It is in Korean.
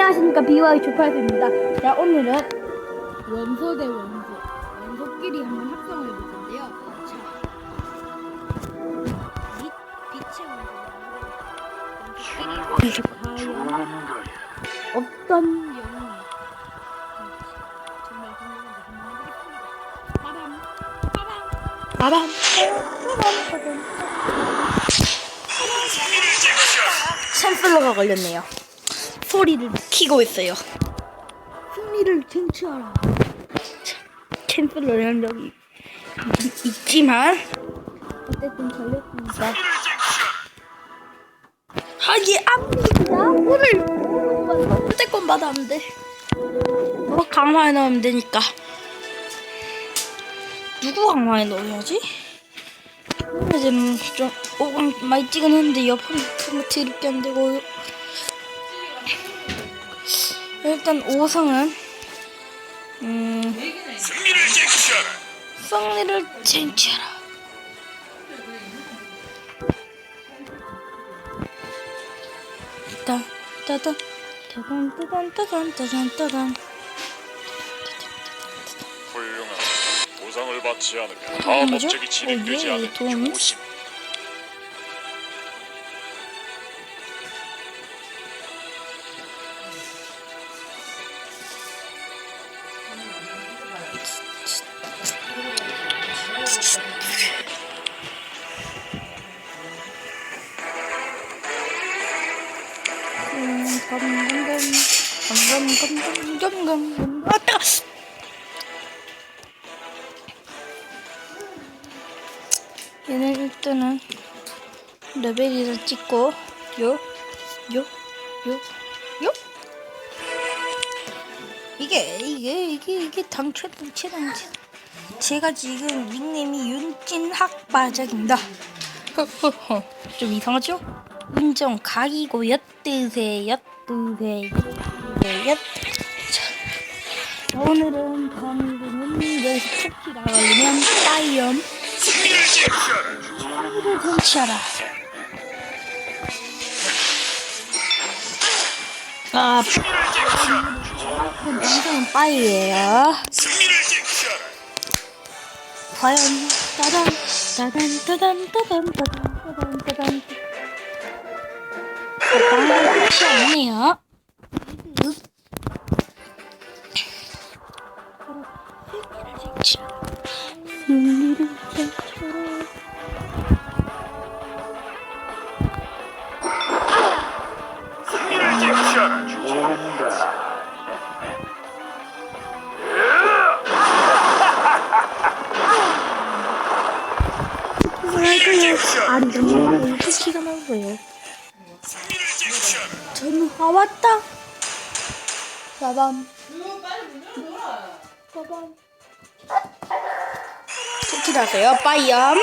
안녕하십니까 비와이 조팔수입니다. 자 오늘은 원소 대 원소 원소끼리 한번 합성을 해볼 건데요. 자 빛, 빛의 원소 어떤 영웅이 정말 궁금한데. 빠밤 빠밤 빠밤 빠밤 빠밤 챔플러가 걸렸네요. 소리를 키고 있어요. 승리를 쟁취하라. 챔플러는 여기 있- 있지만 어쨌든 하기 압니다. 오늘 무조건 받았는데 뭐 강화에 넣으면 되니까 누구 강화에 넣어야지? 지금 좀 오강 많이 찍은 했는데 옆으로 뭐 드럽게 안 되고 일단 5성은 음 승리를 쟁취하라. 승리를 쟁취하라 따 따단 따단 따단 따단 따단 따단 훌륭한 보상을 받지 않으면 어, 다음 뭐죠? 업적이 진행되지 어, 예, 않은 도움이? 조심. 따가 얘는 일단은 레벨이를 찍고 요 요, 요, 요. 이게 이게 이게 이게 당최 당최 당최. 제가 지금 닉네임이 윤진학바작입니다. 좀 이상하죠? 인정 각이고 엿드세 엿드세 엿. 자, 오늘은 방금은 여기서 따이엄 승리를 쟁취하라. 이를 쟁취하라. 아. 인생은 빠이예요. 과연 따단 따단 따단 따단 따단 따단 따단 어, 방금 끝이 없네요. 윽. 승리를 쟁취하라. 승리 아니 너무 토끼가 나오고요. 와왔다. 빠밤. 빠밤. 토끼라세요. 빠이엄.